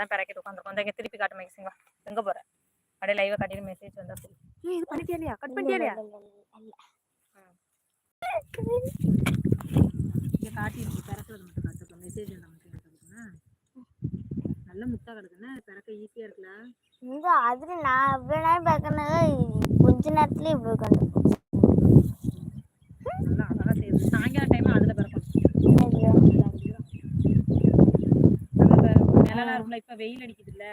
தான் பிறக்கிட்டு உட்காந்துருக்கோம். வந்து திருப்பி காட்டு மேக்ஸிங்க எங்க போற? அப்படியே லைவா காட்டிட்டு மெசேஜ் வந்தா சொல்லு. இது பண்ணிட்டியா இல்லையா கட் பண்ணிட்டியா இல்லையா இங்க பிறக்கிறது மட்டும் காட்டுறோம் மெசேஜ் வந்தா மட்டும் காட்டுறதுன்னா நல்ல முத்தா கிடக்குன்னா பிறக்க ஈஸியா இருக்குல்ல? இங்க அதுல நான் அவ்வளவு நேரம் பார்க்கறனால கொஞ்ச நேரத்துல இவ்வளவு கண்டு நல்லா அழகா செய்யுது சாயங்காலம் டைம் அதுல பிறக்கணும் நம்ம இப்ப நிழலா இருக்கும்ல இப்ப வெயில் அடிக்குது இல்ல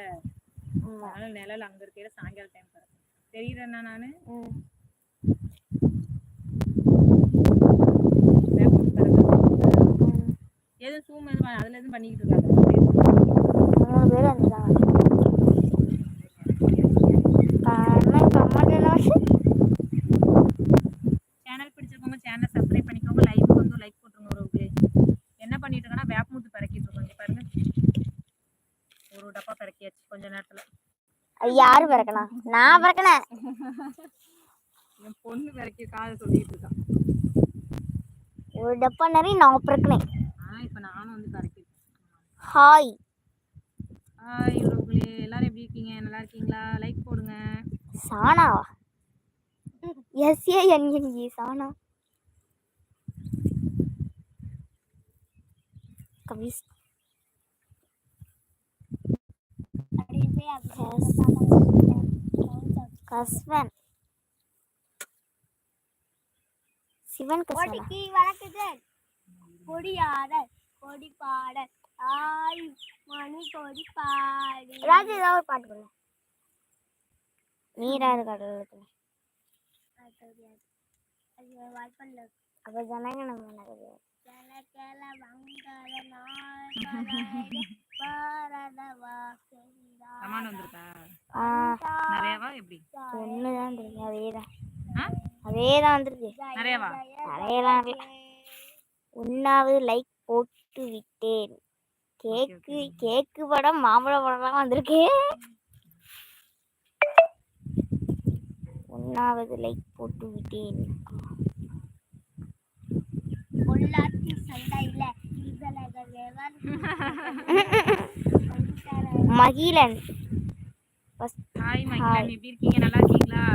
அதனால நிழல் அங்க இருக்கையில சாயங்காலம் டைம் பிறக்கும் தெரியுறேன்னா நானு. எதுவும் zoom எதுவும் அதுல எதுவும் பண்ணிக்கிட்டு இருக்காங்க மூணு பேரும் சேனல் பிடிச்சிருக்கவங்க சேனல் சப்ஸ்கிரைப் பண்ணிக்கோங்க லைக் வந்து லைக் போட்டுருங்க ஒரு என்ன பண்ணிட்டு இருக்கேன்னா வேப்பமுத்து பிறக்கிட்டு இருக்கோம் இங்க பாருங்க ஒரு டப்பா பிறக்கியாச்சு கொஞ்ச நேரத்துல அது யாரு பிறக்கணும். நான் பிறக்கணும் என் பொண்ணு பிறக்கி காதை சொல்லிட்டு இருக்கான் ஒரு டப்பா நிறைய நான் பிறக்கணும். ஆனா இப்ப நானும் வந்து பிறக்கிட்டு ஹாய். ஹாய் உறவுகளே. எல்லாரும் எப்படி இருக்கீங்க? நல்லா இருக்கீங்களா? லைக் போடுங்க. சானாவா எஸ் ஏ என் என் இ சானா. கவிஸ் கஸ்வன். சிவன் கஸ்வன் வழக்குதல். கொடியாடல் கொடி பாடல் ஆய் மணி கொடி பாடி. ஏதாச்சும் ஏதாவது ஒரு பாட்டு பண்ணு நீராது கடலுக்கு அப்ப ஜனங்க நம்ம நடக்குது கேல கேல வங்காள நாள் பாரத வாசந்தா கமாண்ட் வந்திருக்கா? நிறையவா எப்படி? ஒண்ணுதான் இருக்கு அதேதான். ஆ? அதேதான் வந்திருக்கு. நிறையவா? நிறையலாம் இல்ல ஒன்னாவது லைக் போட்டு விட்டேன். கேக்கு கேக்கு படம் மாம்பழ படம்லாம் வந்திருக்கு. ஒன்னாவது லைக் போட்டு விட்டேன். பொள்ளாச்சி சண்டையில இவளக வேவன் மகிழன். ஹாய் மைக்கேல் எப்படி இருக்கீங்க? நல்லா இருக்கீங்களா?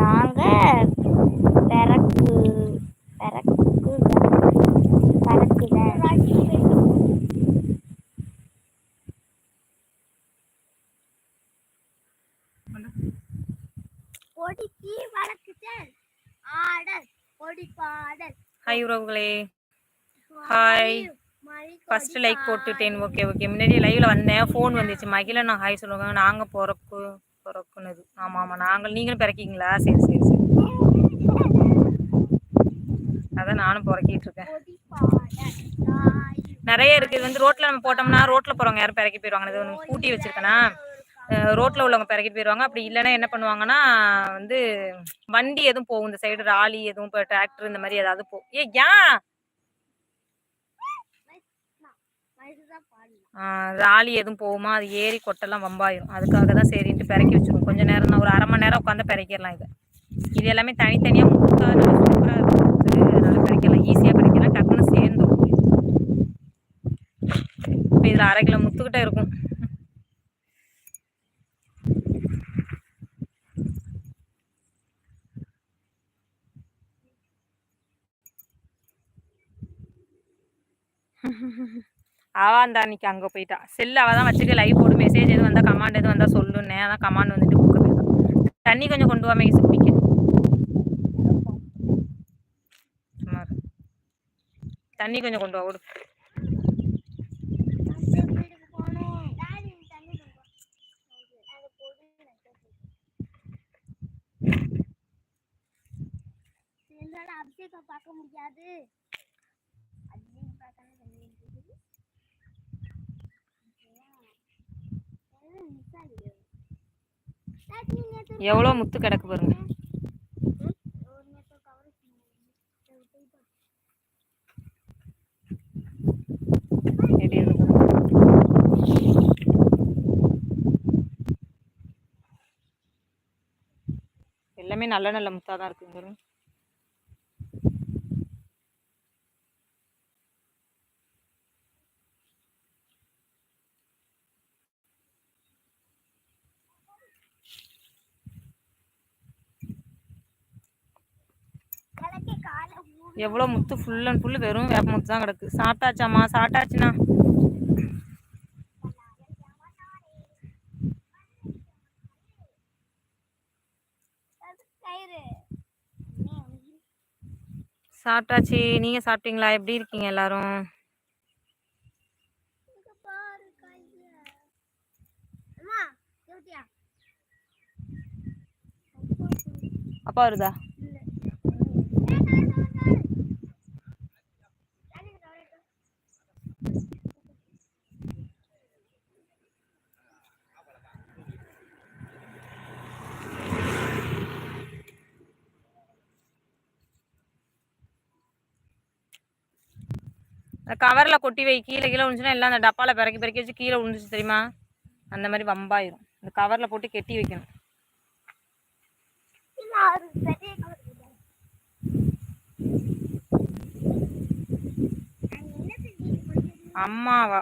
நாங்க பெறக்கு பெறக்கு பெறக்குதான் கொடிக்கு வழக்குதல். ஆடல் கொடி பாடல் ஹாய் உறவுகளே ஹாய் ஃபர்ஸ்ட் லைக் போட்டுட்டேன். ஓகே ஓகே முன்னாடி லைவ்ல வந்தேன். ஃபோன் வந்துச்சு. மகிழ நான் ஹாய் சொல்லுவாங்க. நாங்க பிறக்கு பிறக்குனது. ஆமா ஆமா. நாங்கள் நீங்களும் பிறக்கீங்களா? சரி சரி சரி. அதான் நானும் பிறக்கிட்டு இருக்கேன். நிறைய இருக்கு. இது வந்து ரோட்ல நம்ம போட்டோம்னா ரோட்ல போறவங்க யாரும் பிறக்கி போயிடுவாங்க இது ஒன்று கூட்டி வச்சிருக்கேனா? ரோட்டில் ரோட்ல உள்ளவங்க பிறக்கிட்டு போயிடுவாங்க அப்படி இல்லைன்னா என்ன பண்ணுவாங்கன்னா வந்து வண்டி எதுவும் போகும். இந்த சைடு ராலி எதுவும் இப்போ டிராக்டர் இந்த மாதிரி ஏதாவது போகும் ஏ ஏன்? ராலி எதுவும் போகுமா? அது ஏறி கொட்டெல்லாம் வம்பாயிரும். அதுக்காக தான் சரின்ட்டு பிறக்கி வச்சுருவோம். கொஞ்ச நேரம் தான் ஒரு அரை மணி நேரம் உட்காந்து பிறக்கிடலாம் இது. இது எல்லாமே தனித்தனியாக முட்டா சூப்பராக இருக்குது பிறக்கலாம் ஈஸியாக பிறக்கலாம் டக்குன்னு சேர்ந்துடும் இப்போ இதில் அரை கிலோ முத்துக்கிட்டே இருக்கும். அவ அந்த அன்னைக்கு அங்கே போயிட்டா. செல் அவள் தான் வச்சுக்க லைவ் போடு மெசேஜ் எதுவும் வந்தால் கமாண்ட் எதுவும் வந்தால் சொல்லுன்னே அதான் கமாண்ட் வந்துட்டு கொடுக்க போயிட்டான் தண்ணி கொஞ்சம் கொண்டு வாமே குடிக்க தண்ணி கொஞ்சம் கொண்டு வா கொடு அபிஷேகம் பார்க்க முடியாது அபிஷேகம் பார்க்கணும் தண்ணி இருக்குது. என்ன miss ஆகுது? டாடி, நேத்து எவ்வளோ முத்து கிடக்கு பாருங்க. எல்லாமே நல்ல நல்ல முத்தாக தான் இருக்குங்க பாருங்க எவ்வளோ முத்து ஃபுல் அண்ட் ஃபுல் வெறும் வேப்ப முத்து தான் கிடக்கு. சாப்பிட்டாச்சாம்மா? சாப்பிட்டாச்சுண்ணா. சாப்பிட்டாச்சு. நீங்கள் சாப்பிட்டீங்களா? எப்படி இருக்கீங்க எல்லாரும்? அப்பா வருதா? கவரில் கொட்டி வை கீழே கீழே விழுந்துச்சுன்னா எல்லாம் அந்த டப்பாவில் பிறக்கி பிறக்கி வச்சு கீழே விழுந்துச்சு தெரியுமா? அந்த மாதிரி வம்பாயிரும். இந்த கவரில் போட்டு கெட்டி வைக்கணும். அம்மாவா பெரிய கயிறு இருக்கு. அங்க என்ன செஞ்சீங்க கொஞ்சம் அம்மாவா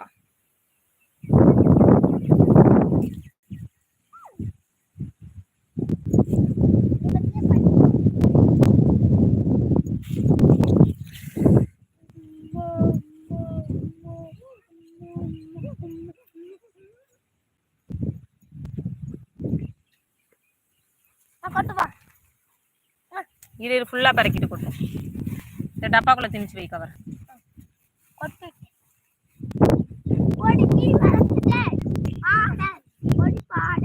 கொட்டுவா இது ஃபுல்லாக பறக்கிட்டு கொடுத்தேன் இந்த டப்பாக்குள்ளே திணிச்சு வை கவர் கொட்டு கொடி கீழ் வரச்சுட்டே ஆட கொடி பாட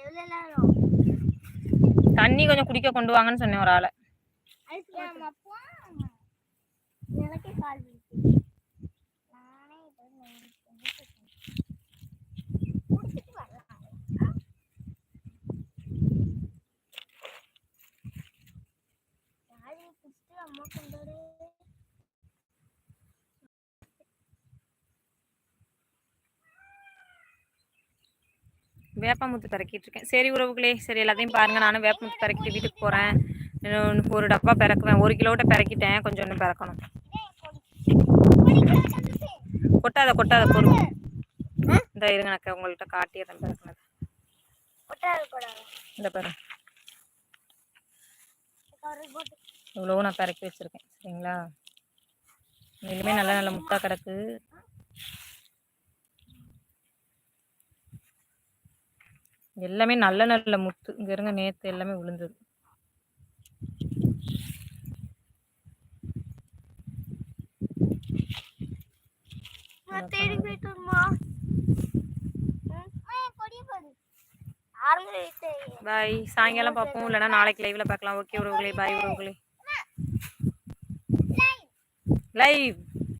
எவ்வளோ நேரம் தண்ணி கொஞ்சம் குடிக்க கொண்டு வாங்கன்னு சொன்னேன் ஒரு ஆளை. அம்மா கால் வலிக்குது. நானே இப்போ குடிச்சிட்டு வரலாம் யாரு குடிச்சிட்டு அம்மா கொண்டாடு வேப்பமுத்து பிறக்கிட்டு இருக்கேன். சரி உறவுகளே சரி எல்லாத்தையும் பாருங்க. நானும் வேப்பமுத்து பிறக்கிட்டு வீட்டுக்கு போகிறேன் ஒரு டப்பா பிறக்குவேன். ஒரு கிலோட்ட பிறக்கிட்டேன். கொஞ்சம் ஒன்று பிறக்கணும். கொட்டாத கொட்டாத பொருள் இந்த இருங்க நான் உங்கள்கிட்ட காட்டிடுறேன் பிறக்குனது. இந்த பாரு. கவர் இவ்வளோ நான் பிறக்கி வச்சுருக்கேன். சரிங்களா? இனிமே நல்ல நல்ல முத்தா கிடக்கு. எல்லாமே நல்ல நல்ல முத்து. இங்க இருங்க நேத்து எல்லாமே விழுந்தது பாய். சாயங்காலம் பார்ப்போம். இல்லைன்னா நாளைக்கு லைவ்ல பார்க்கலாம். ஓகே உறவுகளே பாய் உறவுகளே லைவ்